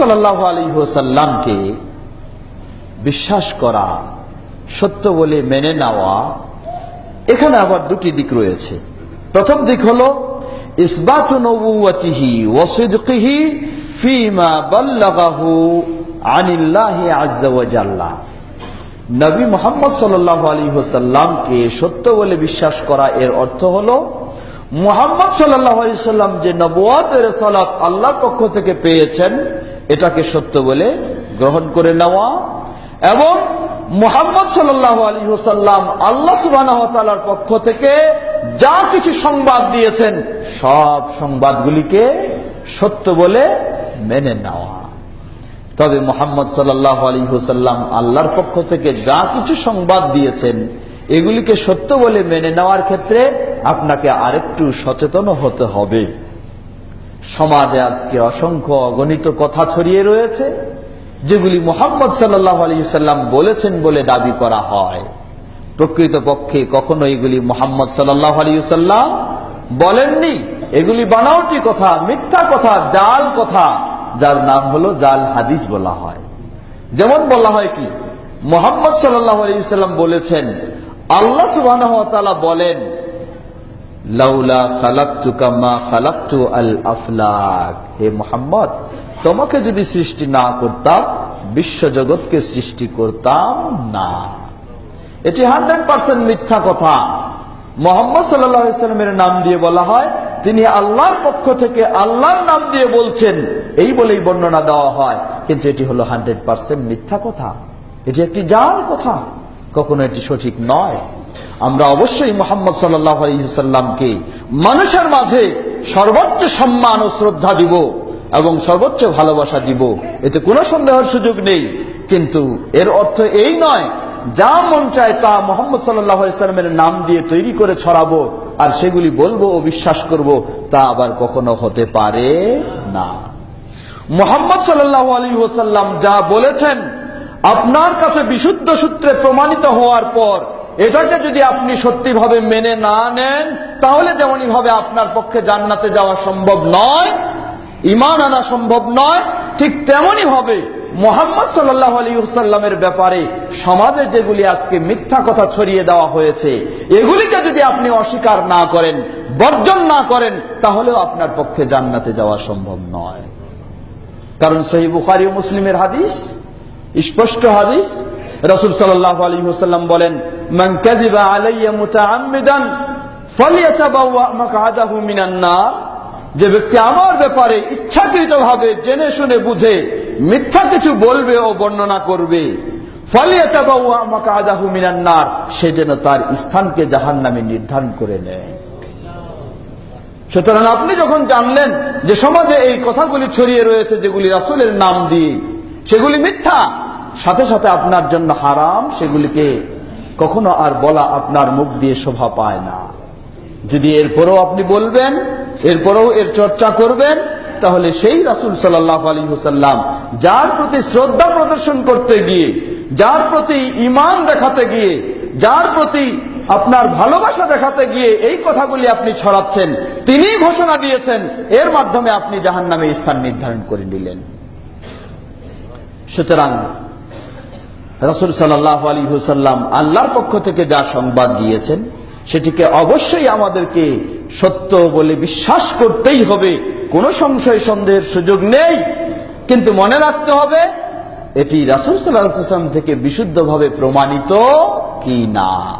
সাল্লাহ আলী হোসাল্লামকে বিশ্বাস করা, সত্য বলে মেনে নেওয়া, এখানে আবার দুটি দিক রয়েছে। প্রথম দিক হলো নবী মোহাম্মদ সাল্লাহ আলী হোসাল্লামকে সত্য বলে বিশ্বাস করা এর অর্থ হলো মুহাম্মদ সাল্লাম যে নবুয়াতের সালাত আল্লাহর পক্ষ থেকে পেয়েছেন, এটাকে সত্য বলে গ্রহণ করে নেওয়া এবং মুহাম্মদ সাল্লাহ আলী হোসাল্লাম আল্লাহ সুবাহ পক্ষ থেকে যা কিছু সংবাদ দিয়েছেন, সব সংবাদগুলিকে সত্য বলে মেনে নেওয়া। তবে মোহাম্মদ সাল্লাহ আলী হুসাল্লাম আল্লাহর পক্ষ থেকে যা কিছু সংবাদ দিয়েছেন, এগুলিকে সত্য বলে মেনে নেওয়ার ক্ষেত্রে আপনাকে আরেকটু সচেতন হতে হবে। সমাজে আজকে অসংখ্য অগণিত কথা ছড়িয়ে রয়েছে, যেগুলি মোহাম্মদ সাল্লাহ আলী সাল্লাম বলেছেন বলে দাবি করা হয়। প্রকৃতপক্ষে কখনো এগুলি মোহাম্মদ সাল্লাহ আলী সাল্লাম বলেননি। এগুলি বানাওটি কথা, মিথ্যা কথা, জাল কথা, যার নাম হলো জাল হাদিস বলা হয়। যেমন বলা হয় কি, মোহাম্মদ সাল্লাহ আলী সাল্লাম বলেছেন, আল্লাহ সুবাহ বলেন লাউলা হে মোহাম্মদ, তোমাকে যদি সৃষ্টি না করতাম বিশ্ব জগৎকে সৃষ্টি করতাম না। এটি হান্ড্রেড পার্সেন্ট মিথ্যা কথা। মোহাম্মদ সাল্লামের নাম দিয়ে বলা হয়, তিনি আল্লাহর পক্ষ থেকে আল্লাহর নাম দিয়ে বলছেন, এই বলেই বর্ণনা দেওয়া হয়। কিন্তু এটি হলো হান্ড্রেড পার্সেন্ট মিথ্যা কথা। এটি একটি জাল কথা। কখনো এটি সঠিক নয়। আমরা অবশ্যই মোহাম্মদ সাল্লামকে মানুষের মাঝে সর্বোচ্চ সম্মান ও শ্রদ্ধা দিব এবং সর্বোচ্চ ভালোবাসা দিব। এতে কোনো সন্দেহের সুযোগ নেই। কিন্তু এর অর্থ এই নয়, যা মন চায় তা মোহাম্মদ সাল্লামের নাম দিয়ে তৈরি করে ছড়াবো আর সেগুলি বলব ও বিশ্বাস করব, তা আবার কখনো হতে পারে না। মোহাম্মদ সাল্লাহ আলী ওসাল্লাম যা বলেছেন, আপনার কাছে বিশুদ্ধ সূত্রে প্রমাণিত হওয়ার পর এটাকে যদি আপনি সত্যিভাবে মেনে না নেন, তাহলে যেমনই ভাবে আপনার পক্ষে জান্নাতে যাওয়া সম্ভব নয় ইমান আনা সম্ভব নয়, ঠিক তেমনই হবে মোহাম্মদ সাল্লাহ আলী সাল্লামের ব্যাপারে সমাজে যেগুলি আজকে মিথ্যা কথা ছড়িয়ে দেওয়া হয়েছে, এগুলিকে যদি আপনি অস্বীকার না করেন, বর্জন না করেন, তাহলেও আপনার পক্ষে জান্নাতে যাওয়া সম্ভব নয়। কারণ সেই বুখারি মুসলিমের হাদিস, স্পষ্ট হাদিস রসুল সাল্লাহ আলী হুসাল্লাম বলেন আলাইয়া মুতাআম্মিদান যে ব্যক্তি আমার ব্যাপারে ইচ্ছাকৃতভাবে জেনে শুনে বুঝে, মিথ্যা কিছু বলবে ও বর্ণনা করবে, ফালিয়াতাবাওয়া সে যেন তার স্থানকে জাহান্নামে নির্ধারণ করে নেয়। সুতরাং আপনি যখন জানলেন যে সমাজে এই কথাগুলি ছড়িয়ে রয়েছে, যেগুলি রাসুলের নাম দিয়ে, সেগুলি মিথ্যা সাথে সাথে আপনার জন্য হারাম, সেগুলিকে কখনো আর বলা আপনার মুখ দিয়ে শোভা পায় না। যদি এরপরেও আপনি বলবেন, এরপরেও এর চর্চা করবেন, তাহলে সেই রাসুল সাল্লাহ আলী হুসাল্লাম যার প্রতি শ্রদ্ধা প্রদর্শন করতে গিয়ে, যার প্রতি ইমান দেখাতে গিয়ে, যার প্রতি আপনার ভালোবাসা দেখাতে গিয়ে এই কথাগুলি আপনি ছড়াচ্ছেন, তিনি ঘোষণা দিয়েছেন, এর মাধ্যমে আপনি জাহান নামে স্থান নির্ধারণ করে নিলেন সুতরাং রসুল সাল্লাহ আলী হুসাল্লাম আল্লাহর পক্ষ থেকে যা সংবাদ দিয়েছেন, সেটিকে অবশ্যই আমাদেরকে সত্য বলে বিশ্বাস করতেই হবে। কোনো সংশয়, সন্দেহের সুযোগ নেই। কিন্তু মনে রাখতে হবে, এটি রাসুল সাল্লাহাম থেকে বিশুদ্ধভাবে প্রমাণিত কি না?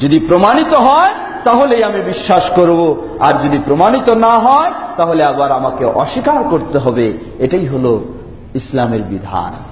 যদি প্রমাণিত হয়, তাহলেই আমি বিশ্বাস করব। আর যদি প্রমাণিত না হয়, তাহলে আবার আমাকে অস্বীকার করতে হবে। এটাই হলো ইসলামের বিধান।